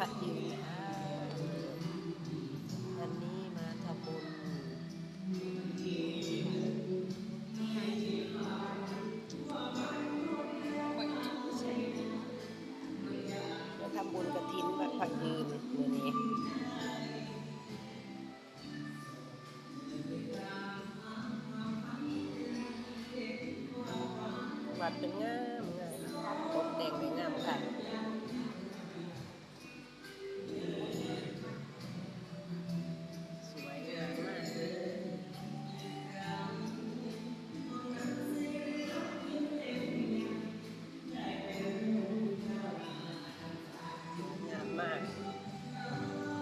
พระยืนค่ะ วันนี้มาทำบุญมาทำบุญกระถินวัดพระยืนมื่อนี้วัดเป็นงาม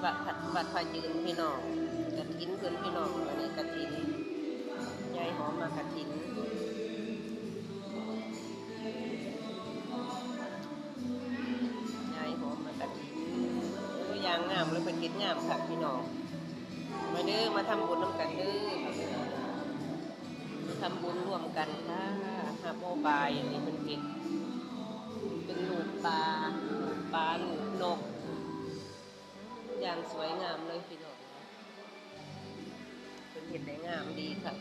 วัดพระวัดพระยืนพี่น้องกระถินเพื่อนพี่น้องอันนี้กระถินยายหอมมากระถินยายหอมมากระถินโอ้ยยางงามเลยเป็นกินงามค่ะพี่น้องมาเด้อมาทำบุญร่วมกันเด้อมาทำบุญร่วมกันค่ะฮาโมบายอันนี้เป็นเห็ดเป็นหลูกปลาปลาลูกนกอย่าง สวยงามเลยพี่น้องเป็นเห็ดได้งามดีค่ะ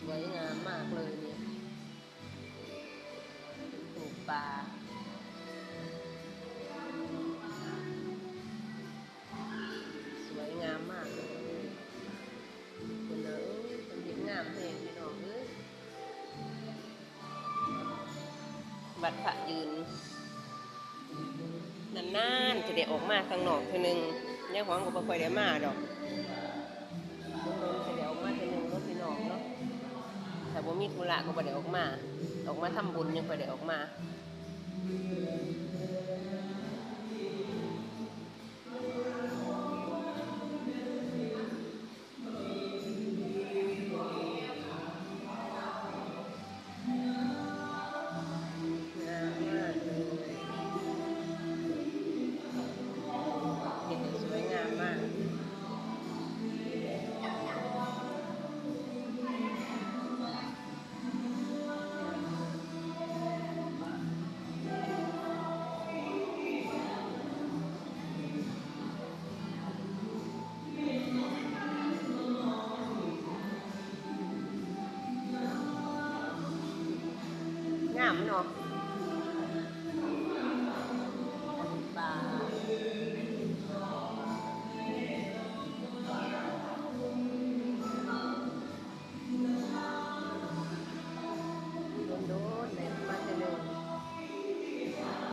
สวยงามมากเลยเนี่ยปลูกปลาสวยงามมากเลยคุณเอ้ยเป็นเห็นงามเพลงพี่น้องเอ้ยบัดพระยืน นานๆจะได้ออกมาข้างนอกเทีนึงยังหวังก็บบ่ค่อยได้มาดอกโดนๆจะได้ออกมาเทีนึงเนาะพี่น้องเนาะแต่บ่มีธุระก็บ่ได้ออกมา ออกมาทำบุญยังบ่ได้ออกมา นำเนาะ